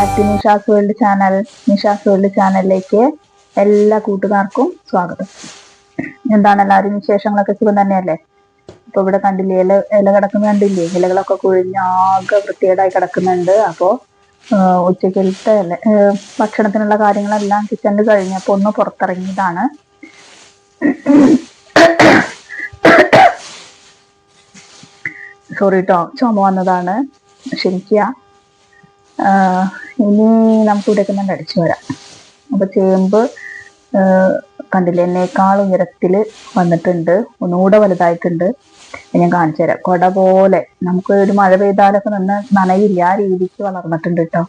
Back to Nisha's World channel Nisha's World ചാനലിലേക്ക് എല്ലാ കൂട്ടുകാർക്കും സ്വാഗതം. എന്താണ് എല്ലാവരും വിശേഷങ്ങളൊക്കെ സുഖം തന്നെയല്ലേ? ഇപ്പൊ ഇവിടെ കണ്ടില്ലേ ഇല ഇല കിടക്കുന്ന കണ്ടില്ലേ? ഇലകളൊക്കെ കുഴിഞ്ഞാകെ വൃത്തികേടായി കിടക്കുന്നുണ്ട്. അപ്പോ ഉച്ചക്കലത്തെ ഭക്ഷണത്തിനുള്ള കാര്യങ്ങളെല്ലാം കിച്ചണിൽ കഴിഞ്ഞപ്പോ ഒന്ന് പുറത്തിറങ്ങിയതാണ്. സോറി കേട്ടോ ചുമ വന്നതാണ്. ക്ഷമിക്കുക. ഇനി നമുക്ക് ഇവിടെയൊക്കെ തന്നെ അടിച്ചു വരാം. അപ്പൊ ചേമ്പ് കണ്ടില്ലേ എന്നേക്കാൾ ഉയരത്തിൽ വന്നിട്ടുണ്ട്. ഒന്നുകൂടെ വലുതായിട്ടുണ്ട്. ഞാൻ കാണിച്ചു തരാം. കൊട പോലെ നമുക്ക് ഒരു മഴ പെയ്താലൊക്കെ നിന്ന് നനയില്ല. ആ രീതിക്ക് വളർന്നിട്ടുണ്ട് കേട്ടോ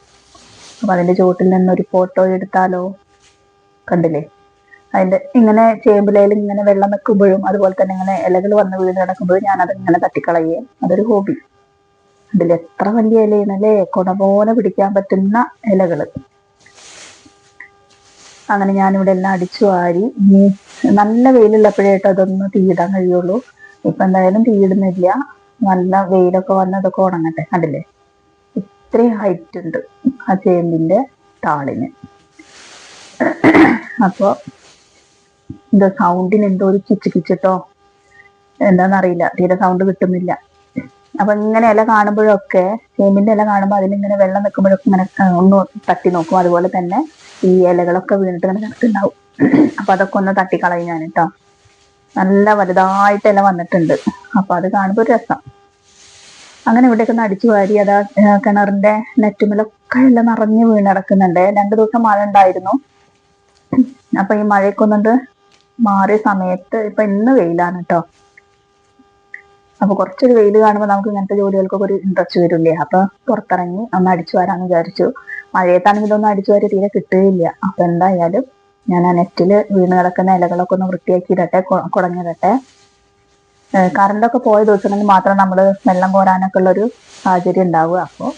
അപ്പൊ അതിന്റെ ചുവട്ടിൽ ഒരു ഫോട്ടോ എടുത്താലോ? കണ്ടില്ലേ? അതിന്റെ ഇങ്ങനെ ചേമ്പിലയിൽ ഇങ്ങനെ വെള്ളം നിൽക്കുമ്പോഴും അതുപോലെ തന്നെ ഇങ്ങനെ ഇലകൾ വന്ന് വീണ് കിടക്കുമ്പോഴും ഞാനത് ഇങ്ങനെ തട്ടിക്കളയേ അതൊരു ഹോബി. അതിൽ എത്ര വലിയ ഇലയാണല്ലേ? കുട പിടിക്കാൻ പറ്റുന്ന ഇലകൾ അങ്ങനെ ഞാനിവിടെ എല്ലാം അടിച്ചു വാരി നല്ല വെയിലുള്ളപ്പോഴേട്ടോ അതൊന്ന് തീയിടാൻ കഴിയുള്ളൂ. ഇപ്പൊ എന്തായാലും തീയിടുന്നില്ല. നല്ല വെയിലൊക്കെ വന്ന് അതൊക്കെ ഉണങ്ങട്ടെ കണ്ടില്ലേ ഇത്രയും ഹൈറ്റ് ഉണ്ട് ആ ചേമ്പിന്റെ താളിന്. അപ്പൊ ഇത് സൗണ്ടിന് എന്തോ ഒരു കിച്ച് കിച്ചിട്ടോ എന്താന്നറിയില്ല. തീരെ സൗണ്ട് കിട്ടുന്നില്ല. അപ്പൊ ഇങ്ങനെ ഇല കാണുമ്പോഴൊക്കെ ചേമ്പിന്റെ ഇല കാണുമ്പോൾ അതിലിങ്ങനെ വെള്ളം നിൽക്കുമ്പോഴൊക്കെ ഇങ്ങനെ ഒന്ന് തട്ടി നോക്കും. അതുപോലെ തന്നെ ഈ ഇലകളൊക്കെ വീണിട്ട് ഇങ്ങനെ കിടക്കുന്നുണ്ടാവും. അപ്പൊ അതൊക്കെ ഒന്ന് തട്ടിക്കളയും ഞാൻ കേട്ടോ നല്ല വലുതായിട്ട് ഇല വന്നിട്ടുണ്ട്. അപ്പൊ അത് കാണുമ്പോൾ ഒരു രസം. അങ്ങനെ ഇവിടെയൊക്കെ ഒന്ന് അടിച്ചു വാരി അതാ കിണറിന്റെ നെറ്റുമലൊക്കെ എല്ലാം നിറഞ്ഞു വീണ് കിടക്കുന്നുണ്ട്. രണ്ടു ദിവസം മഴ ഉണ്ടായിരുന്നു. അപ്പൊ ഈ മഴയൊക്കെ ഒന്നുണ്ട് മാറിയ സമയത്ത് ഇപ്പൊ ഇന്ന് വെയിലാണ് കേട്ടോ. അപ്പൊ കുറച്ചൊരു വെയിൽ കാണുമ്പോൾ നമുക്ക് ഇങ്ങനത്തെ ജോലികൾക്കൊക്കെ ഒരു ഇൻട്രസ്റ്റ് വരില്ലേ? അപ്പൊ പുറത്തിറങ്ങി ഒന്ന് അടിച്ചു വരാന്ന് വിചാരിച്ചു. മഴയത്താണെങ്കിൽ ഒന്നും അടിച്ചു വാരി തീരെ കിട്ടുകയില്ല. അപ്പൊ എന്തായാലും ഞാൻ ആ നെറ്റിൽ വീണ് കിടക്കുന്ന ഇലകളൊക്കെ ഒന്ന് വൃത്തിയാക്കി ഇടട്ടെ കൊ- കുടഞ്ഞിടട്ടെ. കറണ്ടൊക്കെ പോയ ദിവസങ്ങളിൽ മാത്രം നമ്മൾ വെള്ളം കോരാനൊക്കെ ഉള്ളൊരു സാഹചര്യം ഉണ്ടാവുക. അപ്പോൾ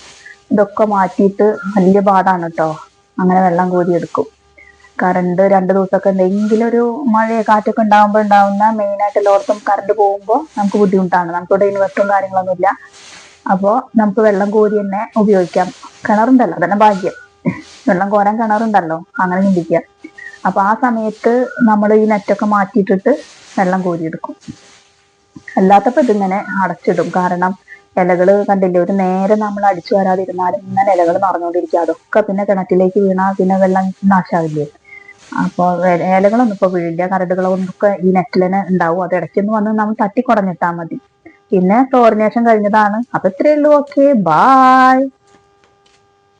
ഇതൊക്കെ മാറ്റിയിട്ട് വലിയ പാടാണ് കേട്ടോ അങ്ങനെ വെള്ളം കോരിയെടുക്കും. കറണ്ട് രണ്ട് ദിവസമൊക്കെ എന്തെങ്കിലും ഒരു മഴയോ കാറ്റൊക്കെ ഉണ്ടാകുമ്പോൾ ഉണ്ടാവുന്ന മെയിനായിട്ട് എല്ലായിടത്തും കറണ്ട് പോകുമ്പോൾ നമുക്ക് ബുദ്ധിമുട്ടാണ്. നമുക്കിവിടെ ഇൻവെർട്ടറും കാര്യങ്ങളൊന്നുമില്ല അപ്പോൾ നമുക്ക് വെള്ളം കോരി തന്നെ ഉപയോഗിക്കാം. കിണറുണ്ടല്ലോ അതന്നെ ഭാഗ്യം. വെള്ളം കോരാൻ കിണറുണ്ടല്ലോ അങ്ങനെ ചിന്തിക്കുക. അപ്പൊ ആ സമയത്ത് നമ്മൾ ഈ നെറ്റൊക്കെ മാറ്റിയിട്ടിട്ട് വെള്ളം കോരിയെടുക്കും. അല്ലാത്തപ്പോ ഇതിങ്ങനെ അടച്ചിടും. കാരണം ഇലകൾ കണ്ടില്ലേ ഒരു നേരെ നമ്മൾ അടിച്ചു വരാതിരുന്നാലും ഇങ്ങനെ ഇലകൾ നിറഞ്ഞുകൊണ്ടിരിക്കുക അതൊക്കെ പിന്നെ കിണറ്റിലേക്ക് വീണാൽ പിന്നെ വെള്ളം നാശാവില്ലേ? അപ്പോൾ ഇലകളൊന്നും ഇപ്പൊ വീഴില്ല കരടുകളൊന്നും ഒക്കെ ഈ നെറ്റിൽ തന്നെ ഉണ്ടാവും അത് ഇടയ്ക്കൊന്ന് വന്ന് നമ്മൾ തട്ടി മതി. പിന്നെ ക്ലോറിനേഷൻ കഴിഞ്ഞതാണ്. അപ്പൊ ഇത്രയേ ഉള്ളൂ. Okay bye